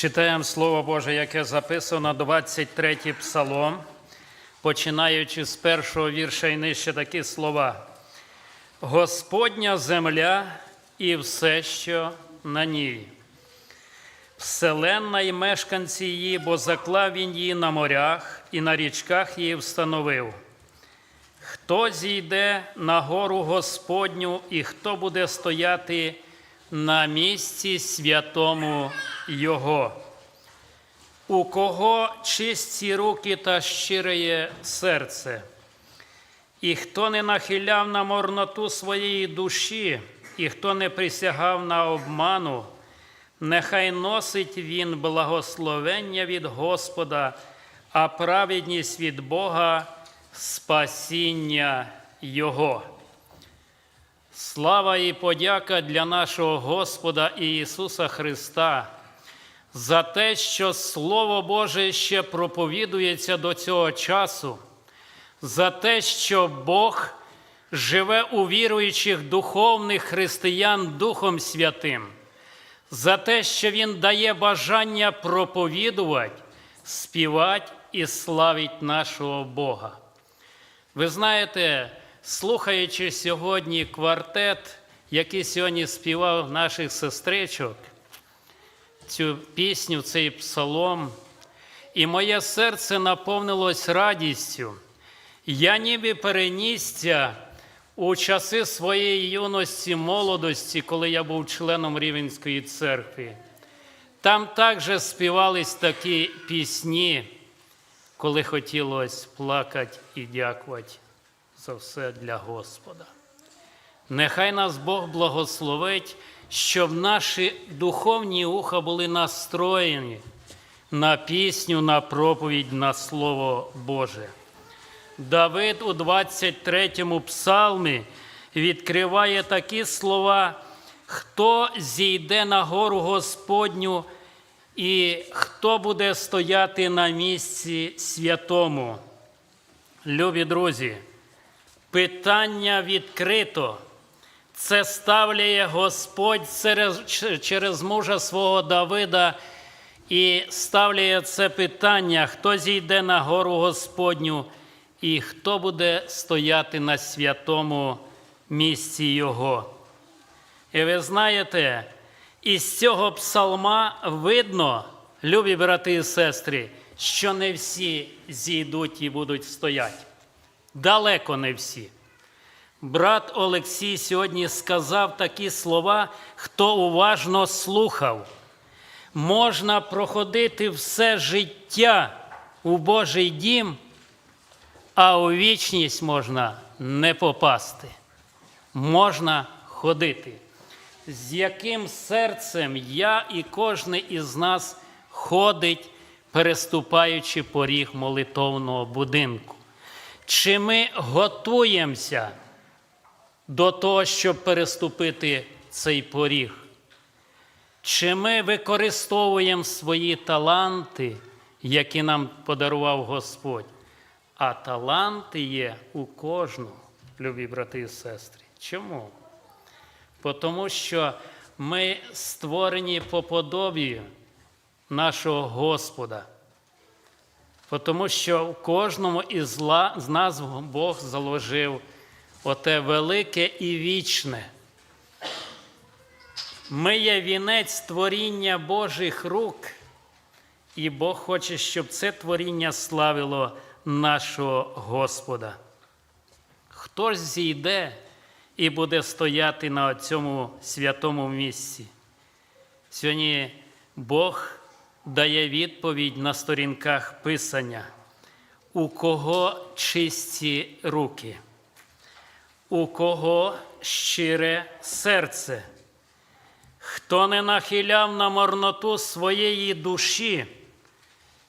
Читаємо Слово Боже, яке записано 23 псалом, починаючи з першого вірша і нижче такі слова. Господня земля і все, що на ній. Вселенна і мешканці її, бо заклав він її на морях і на річках її встановив. Хто зійде на гору Господню і хто буде стояти на місці святому Його? У кого чисті руки та щире серце? І хто не нахиляв на морноту своєї душі, і хто не присягав на обману, нехай носить він благословення від Господа, а праведність від Бога спасіння Його. Слава і подяка для нашого Господа Ісуса Христа за те, що Слово Боже ще проповідується до цього часу, за те, що Бог живе у віруючих духовних християн Духом Святим, за те, що Він дає бажання проповідувати, співати і славити нашого Бога. Ви знаєте, слухаючи сьогодні квартет, який сьогодні співав наших сестричок, цю пісню, цей псалом, і моє серце наповнилось радістю. Я ніби перенісся у часи своєї юності, молодості, коли я був членом Рівенської церкви. Там також співались такі пісні, коли хотілося плакати і дякувати за все для Господа. Нехай нас Бог благословить, щоб наші духовні уха були настроєні на пісню, на проповідь, на Слово Боже. Давид у 23-му псалмі відкриває такі слова, хто зійде на гору Господню і хто буде стояти на місці святому. Любі друзі, питання відкрито. Це ставляє Господь через, мужа свого Давида і ставляє це питання, хто зійде на гору Господню і хто буде стояти на святому місці Його. І ви знаєте, із цього псалма видно, любі брати і сестри, що не всі зійдуть і будуть стояти. Далеко не всі. Брат Олексій сьогодні сказав такі слова, хто уважно слухав. Можна проходити все життя у Божий дім, а у вічність можна не попасти. Можна ходити. З яким серцем я і кожен із нас ходить, переступаючи поріг молитовного будинку. Чи ми готуємося до того, щоб переступити цей поріг? Чи ми використовуємо свої таланти, які нам подарував Господь? А таланти є у кожного, любі брати і сестри. Чому? Тому що ми створені по подобію нашого Господа. Тому що в кожному із нас Бог заложив оте велике і вічне. Ми є вінець творіння Божих рук, і Бог хоче, щоб це творіння славило нашого Господа. Хто ж зійде і буде стояти на цьому святому місці? Сьогодні Бог дає відповідь на сторінках Писання, у кого чисті руки, у кого щире серце, хто не нахиляв на марноту своєї душі,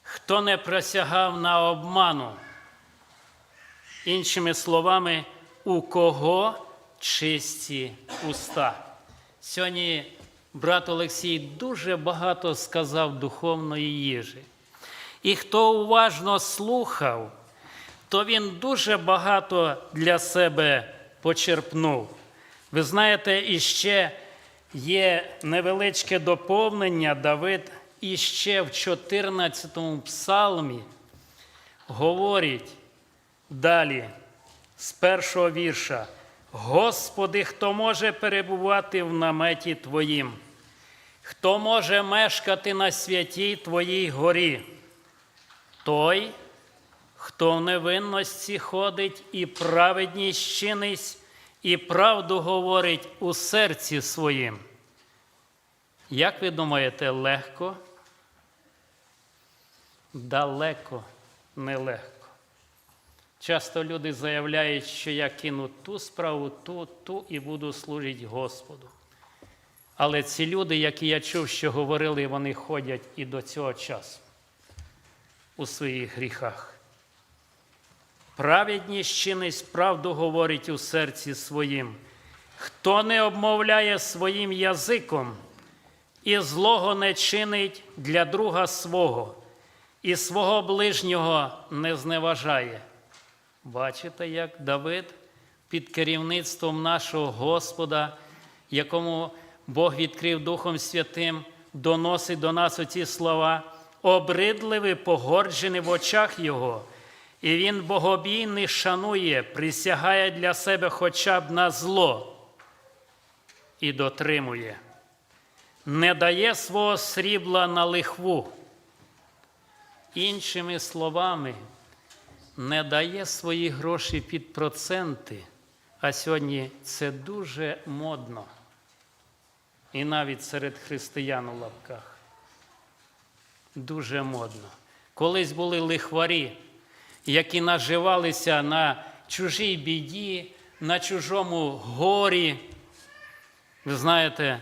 хто не присягав на обману. Іншими словами, у кого чисті уста. Сьогодні брат Олексій дуже багато сказав духовної їжі. І хто уважно слухав, то він дуже багато для себе почерпнув. Ви знаєте, іще є невеличке доповнення, Давид і ще в 14 псалмі говорить далі з першого вірша. Господи, хто може перебувати в наметі Твоїм, хто може мешкати на святій Твоїй горі, той, хто в невинності ходить і праведність чинить, і правду говорить у серці своїм. Як ви думаєте, легко? Далеко нелегко. Часто люди заявляють, що я кину ту справу, ту, ту і буду служити Господу. Але ці люди, які я чув, що говорили, вони ходять і до цього часу у своїх гріхах. Праведність чинить правду говорить у серці своїм. Хто не обмовляє своїм язиком і злого не чинить для друга свого, і свого ближнього не зневажає. Бачите, як Давид під керівництвом нашого Господа, якому Бог відкрив Духом Святим, доносить до нас оці слова, обридливий, погорджений в очах Його, і він богобійний шанує, присягає для себе хоча б на зло і дотримує, не дає свого срібла на лихву. Іншими словами, не дає свої гроші під проценти, а сьогодні це дуже модно. І навіть серед християн у лапках. Дуже модно. Колись були лихварі, які наживалися на чужій біді, на чужому горі. Ви знаєте,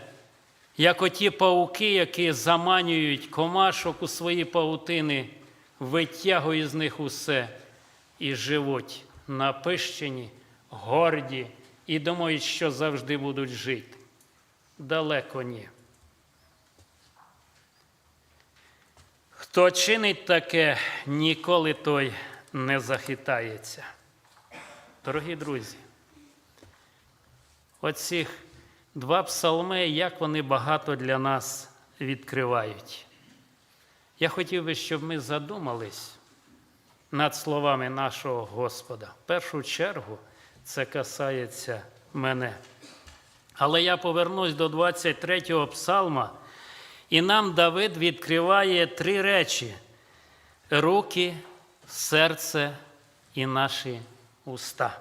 як оті пауки, які заманюють комашок у свої паутини, витягують з них усе і живуть напищені, горді і думають, що завжди будуть жити. Далеко ні. Хто чинить таке, ніколи той не захитається. Дорогі друзі, оцих два псалми, як вони багато для нас відкривають. Я хотів би, щоб ми задумались над словами нашого Господа. В першу чергу це касається мене. Але я повернусь до 23-го псалма, і нам Давид відкриває три речі: руки, серце і наші уста.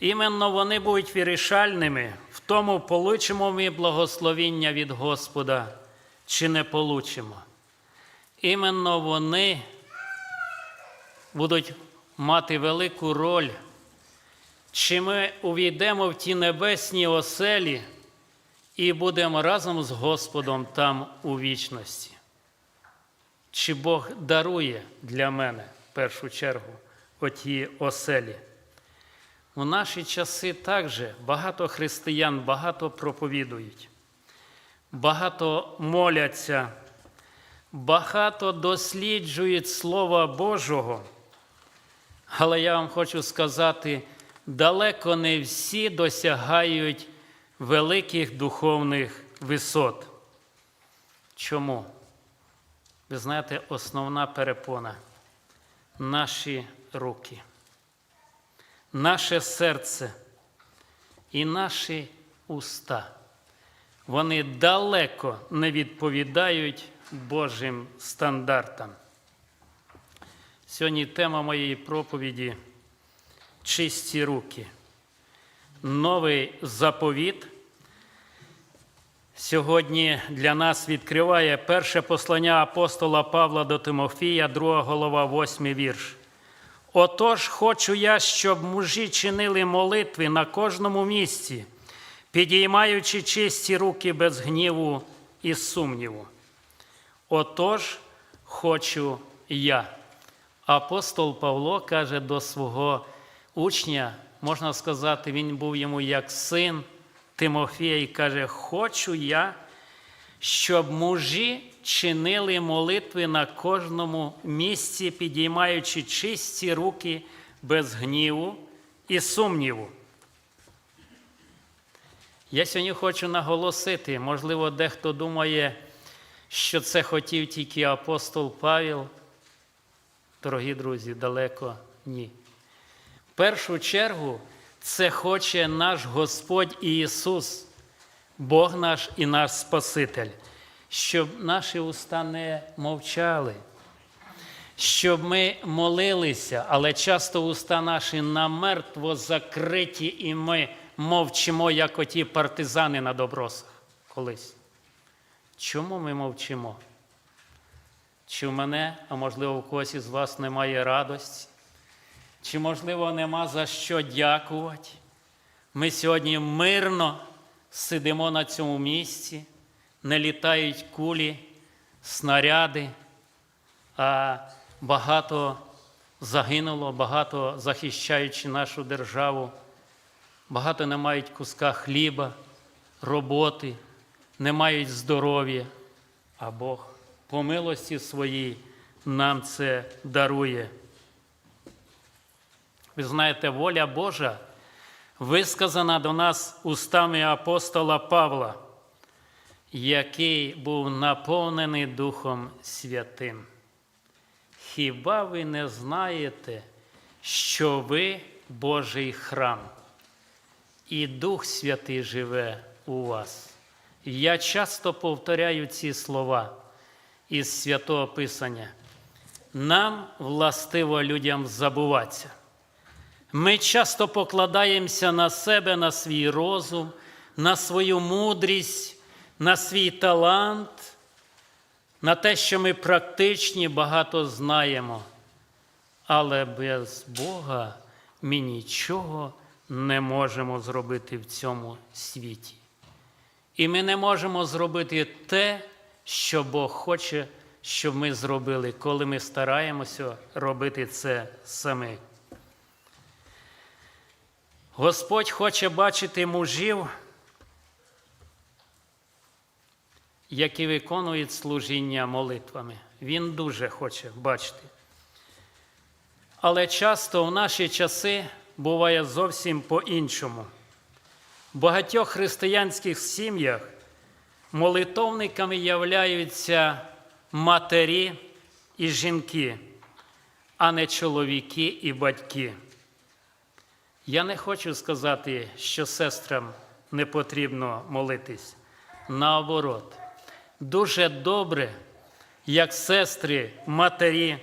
Іменно вони будуть вирішальними в тому, получимо ми благословіння від Господа чи не получимо. Іменно вони будуть мати велику роль, чи ми увійдемо в ті небесні оселі і будемо разом з Господом там у вічності. Чи Бог дарує для мене в першу чергу оті оселі? У наші часи також багато християн багато проповідують, багато моляться, багато досліджують Слова Божого. Але я вам хочу сказати, далеко не всі досягають великих духовних висот. Чому? Ви знаєте, основна перепона наші руки, наше серце і наші уста. Вони далеко не відповідають Божим стандартам. Сьогодні тема моєї проповіді чисті руки. Новий заповіт сьогодні для нас відкриває перше послання апостола Павла до Тимофія, друга голова, восьмий вірш. Отож, хочу я, щоб мужі чинили молитви на кожному місці, підіймаючи чисті руки без гніву і сумніву. Отож, хочу я. Апостол Павло каже до свого учня, можна сказати, він був йому як син Тимофія, і каже: Хочу я, щоб мужі чинили молитви на кожному місці, підіймаючи чисті руки без гніву і сумніву. Я сьогодні хочу наголосити, можливо, дехто думає, що це хотів тільки апостол Павел, дорогі друзі, далеко ні. В першу чергу це хоче наш Господь Ісус, Бог наш і наш Спаситель, щоб наші уста не мовчали, щоб ми молилися, але часто уста наші намертво закриті, і ми мовчимо, як оті партизани на добросах колись. Чому ми мовчимо? Чи в мене, а можливо, у когось із вас немає радості? Чи, можливо, нема за що дякувати? Ми сьогодні мирно сидимо на цьому місці, не літають кулі, снаряди, а багато загинуло, багато захищаючи нашу державу, багато не мають куска хліба, роботи, не мають здоров'я, а Бог по милості своїй нам це дарує. Ви знаєте, воля Божа висказана до нас устами апостола Павла, який був наповнений Духом Святим. Хіба ви не знаєте, що ви Божий храм, і Дух Святий живе у вас? Я часто повторяю ці слова із Святого Писання. Нам властиво людям забуватися. Ми часто покладаємося на себе, на свій розум, на свою мудрість, на свій талант, на те, що ми практичні, багато знаємо. Але без Бога ми нічого не можемо зробити в цьому світі. І ми не можемо зробити те, що Бог хоче, щоб ми зробили, коли ми стараємося робити це самі. Господь хоче бачити мужів, які виконують служіння молитвами. Він дуже хоче бачити. Але часто в наші часи буває зовсім по-іншому. В багатьох християнських сім'ях молитовниками являються матері і жінки, а не чоловіки і батьки. Я не хочу сказати, що сестрам не потрібно молитись. Наоборот, дуже добре, як сестри, матері,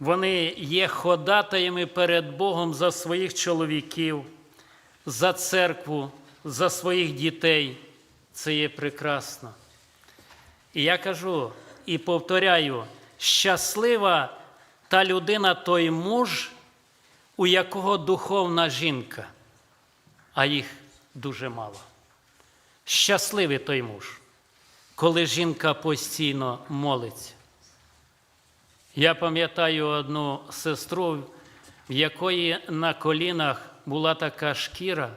вони є ходатаями перед Богом за своїх чоловіків, за церкву, за своїх дітей. Це є прекрасно. І я кажу і повторяю: щаслива та людина, той муж, у якого духовна жінка, а їх дуже мало. Щасливий той муж, коли жінка постійно молиться. Я пам'ятаю одну сестру, в якої на колінах була така шкіра,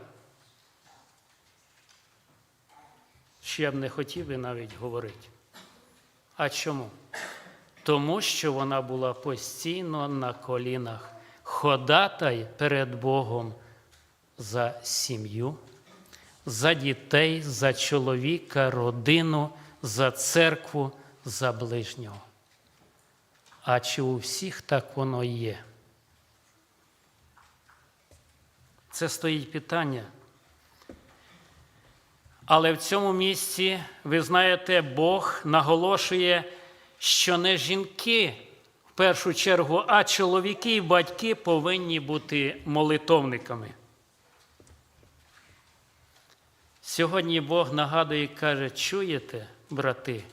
що я б не хотів би навіть говорити. А чому? Тому що вона була постійно на колінах ходатай перед Богом за сім'ю, за дітей, за чоловіка, родину, за церкву, за ближнього. А чи у всіх так воно є? Це стоїть питання. Але в цьому місці, ви знаєте, Бог наголошує, що не жінки в першу чергу, а чоловіки і батьки повинні бути молитовниками. Сьогодні Бог нагадує і каже, чуєте, брати,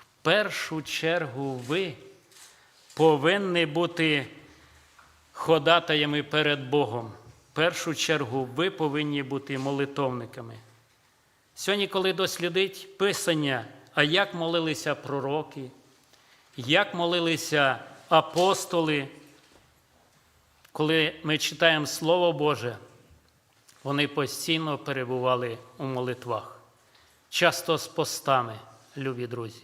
в першу чергу ви повинні бути ходатаями перед Богом. В першу чергу ви повинні бути молитовниками. Сьогодні, коли дослідить Писання, а як молилися пророки, як молилися апостоли, коли ми читаємо Слово Боже, вони постійно перебували у молитвах, часто з постами, любі друзі,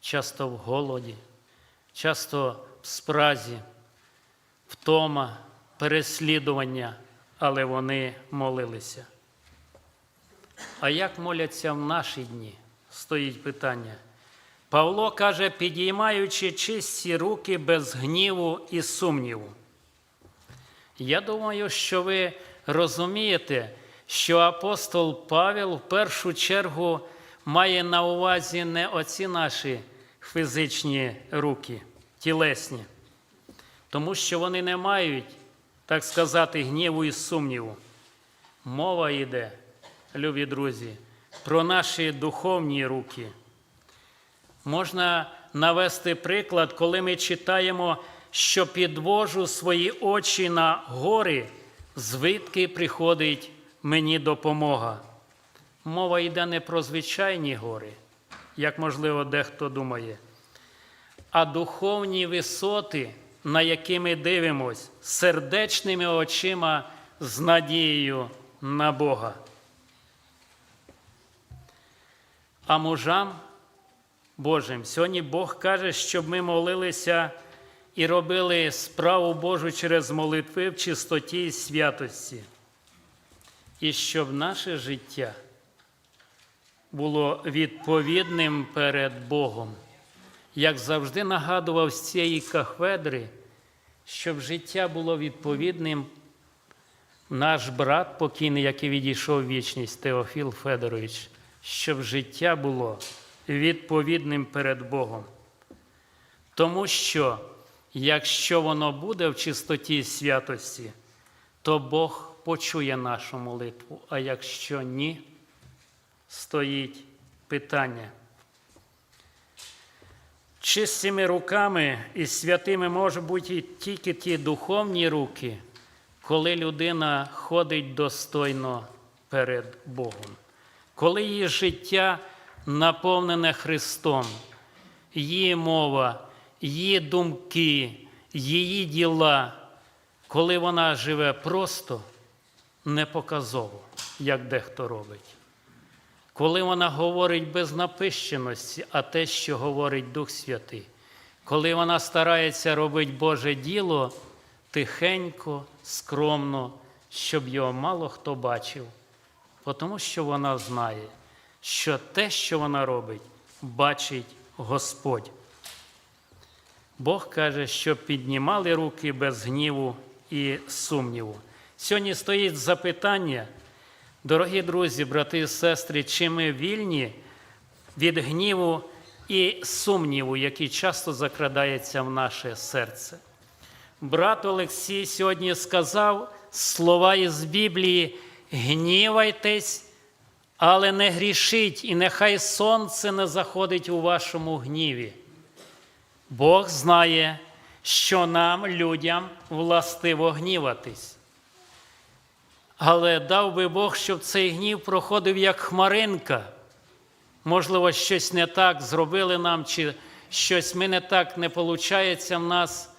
часто в голоді, часто в спразі, втома, переслідування, але вони молилися. А як моляться в наші дні? Стоїть питання. Павло каже, підіймаючи чисті руки без гніву і сумніву. Я думаю, що ви розумієте, що апостол Павел в першу чергу має на увазі не оці наші фізичні руки, тілесні, тому що вони не мають, так сказати, гніву і сумніву. Мова йде, любі друзі, про наші духовні руки. Можна навести приклад, коли ми читаємо, що підвожу свої очі на гори, звідки приходить мені допомога. Мова йде не про звичайні гори, як можливо дехто думає, а духовні висоти, на які ми дивимось сердечними очима з надією на Бога. А мужам Божим. Сьогодні Бог каже, щоб ми молилися і робили справу Божу через молитви в чистоті і святості. І щоб наше життя було відповідним перед Богом. Як завжди нагадував з цієї кахведри, щоб життя було відповідним. Наш брат покійний, який відійшов в вічність, Теофіл Федорович, щоб життя було відповідним перед Богом. Тому що, якщо воно буде в чистоті і святості, то Бог почує нашу молитву, а якщо ні, стоїть питання. Чистими руками і святими можуть бути тільки ті духовні руки, коли людина ходить достойно перед Богом, коли її життя наповнене Христом, її мова, її думки, її діла, коли вона живе просто, непоказово, як дехто робить. Коли вона говорить без напищеності, а те, що говорить Дух Святий, коли вона старається робити Боже діло тихенько, скромно, щоб його мало хто бачив, тому що вона знає, що те, що вона робить, бачить Господь. Бог каже, щоб піднімали руки без гніву і сумніву. Сьогодні стоїть запитання, дорогі друзі, брати і сестри, чи ми вільні від гніву і сумніву, який часто закрадається в наше серце. Брат Олексій сьогодні сказав слова із Біблії: гнівайтесь, але не грішіть, і нехай сонце не заходить у вашому гніві. Бог знає, що нам, людям, властиво гніватись. Але дав би Бог, щоб цей гнів проходив як хмаринка. Можливо, щось не так зробили нам, чи щось ми не так не виходить в нас,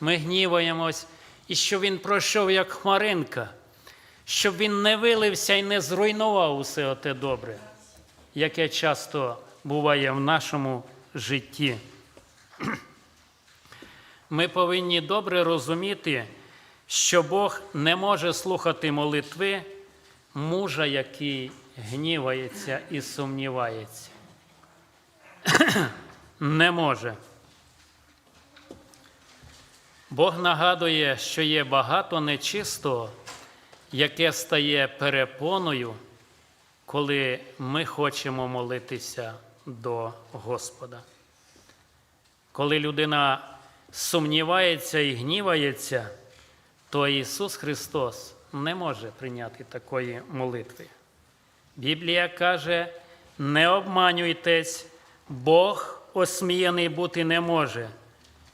ми гніваємось, і щоб він пройшов як хмаринка, щоб він не вилився і не зруйнував усе оте добре, яке часто буває в нашому житті. Ми повинні добре розуміти, що Бог не може слухати молитви мужа, який гнівається і сумнівається. Не може. Бог нагадує, що є багато нечистого, яке стає перепоною, коли ми хочемо молитися до Господа. Коли людина сумнівається і гнівається, то Ісус Христос не може прийняти такої молитви. Біблія каже: не обманюйтесь, Бог осміяний бути не може.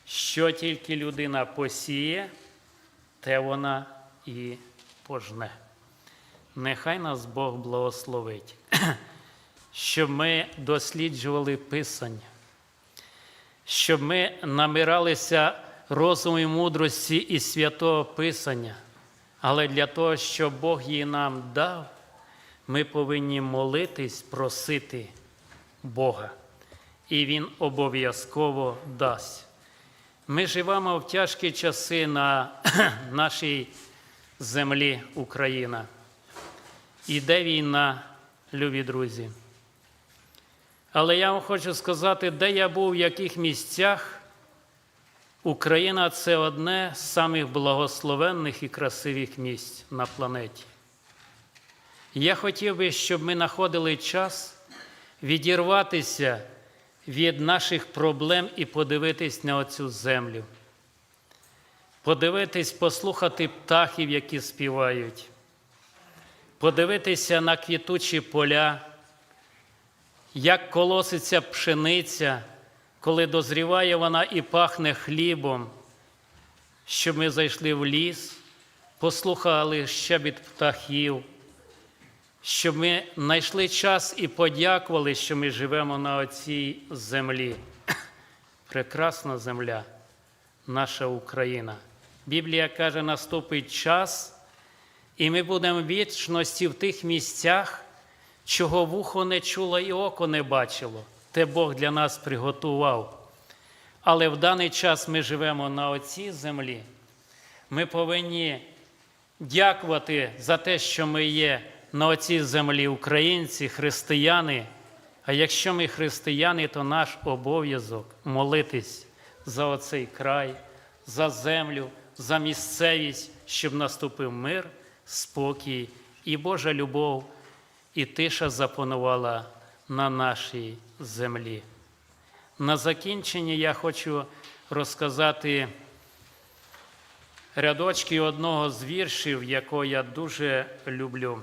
Що тільки людина посіє, те вона і пожне. Нехай нас Бог благословить, щоб ми досліджували Писання, щоб ми намиралися розуму і мудрості і святого Писання. Але для того, щоб Бог її нам дав, ми повинні молитись, просити Бога. І Він обов'язково дасть. Ми живемо в тяжкі часи на нашій землі Україна. Іде війна, любі друзі. Але я вам хочу сказати, де я був, в яких місцях. Україна це одне з самих благословенних і красивих місць на планеті. Я хотів би, щоб ми знаходили час відірватися від наших проблем і подивитись на оцю землю. Подивитись, послухати птахів, які співають, подивитися на квітучі поля, як колоситься пшениця, коли дозріває вона і пахне хлібом, щоб ми зайшли в ліс, послухали щебіт птахів, щоб ми знайшли час і подякували, що ми живемо на цій землі. Прекрасна земля, наша Україна. Біблія каже, наступить час, і ми будемо вічності в тих місцях, чого вухо не чуло і око не бачило. Те Бог для нас приготував. Але в даний час ми живемо на оцій землі. Ми повинні дякувати за те, що ми є на оцій землі українці, християни. А якщо ми християни, то наш обов'язок молитись за оцей край, за землю, за місцевість, щоб наступив мир, спокій і Божа любов, і тиша запанувала на нашій землі. На закінчення я хочу розказати рядочки одного з віршів, якого я дуже люблю.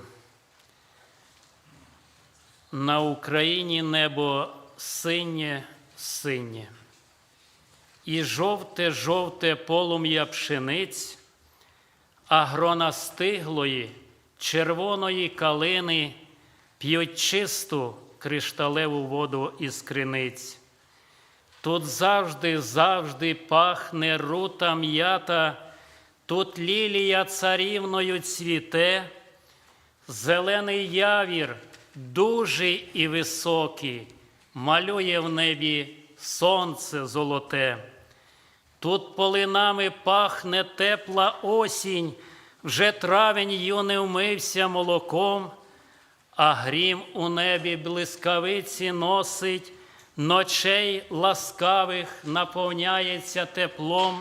На Україні небо синє, синє, і жовте, жовте полум'я пшениць, а грона стиглої, червоної калини п'ють чисту кришталеву воду із криниць. Тут завжди, завжди пахне рута м'ята, тут лілія царівною цвіте, зелений явір, дужий і високий, малює в небі сонце золоте. Тут полинами пахне тепла осінь, вже травень юне вмився молоком, а грім у небі блискавиці носить, ночей ласкавих наповняється теплом,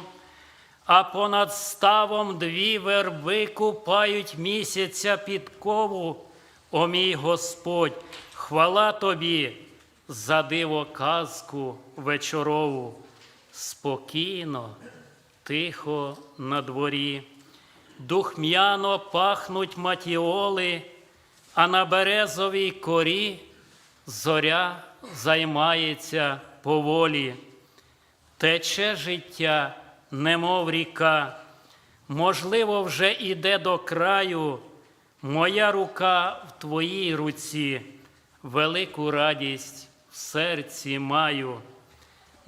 а понад ставом дві верби купають місяця підкову. О мій Господь, хвала тобі за диво казку вечорову, спокійно, тихо на дворі, духм'яно пахнуть матіоли, а на березовій корі зоря займається поволі, тече життя, немов ріка, можливо, вже іде до краю. Моя рука в твоїй руці, велику радість в серці маю.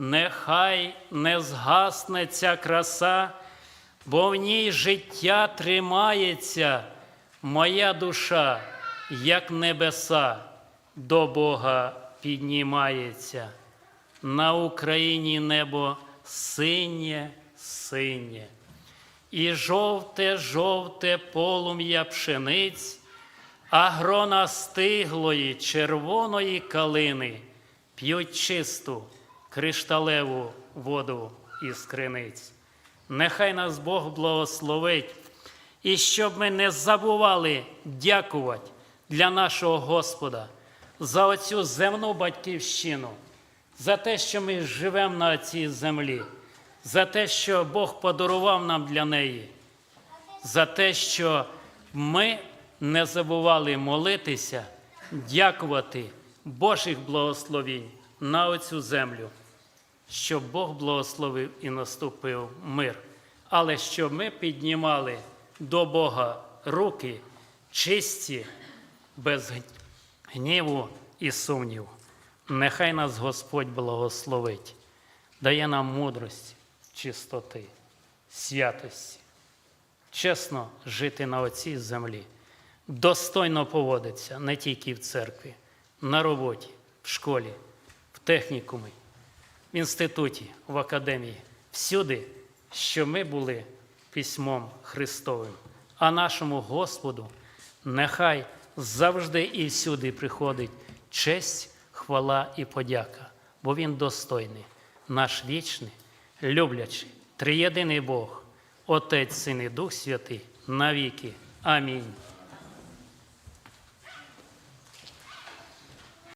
Нехай не згасне ця краса, бо в ній життя тримається, моя душа, як небеса, до Бога піднімається. На Україні небо синє, синє. І жовте, жовте полум'я пшениць, а грона стиглої червоної калини п'ють чисту кришталеву воду із криниць. Нехай нас Бог благословить, і щоб ми не забували дякувати для нашого Господа за оцю земну батьківщину, за те, що ми живемо на цій землі за те, що Бог подарував нам для неї, за те, що ми не забували молитися, дякувати Божих благословінь на оцю землю, щоб Бог благословив і наступив мир. Але щоб ми піднімали до Бога руки чисті, без гніву і сумніву. Нехай нас Господь благословить, дає нам мудрості чистоти, святості, чесно жити на оцій землі, достойно поводиться не тільки в церкві, на роботі, в школі, в технікумі, в інституті, в академії, всюди, що ми були письмом Христовим, а нашому Господу нехай завжди і всюди приходить честь, хвала і подяка, бо Він достойний, наш вічний, люблячий, триєдиний Бог, Отець, Син і Дух Святий, навіки. Амінь.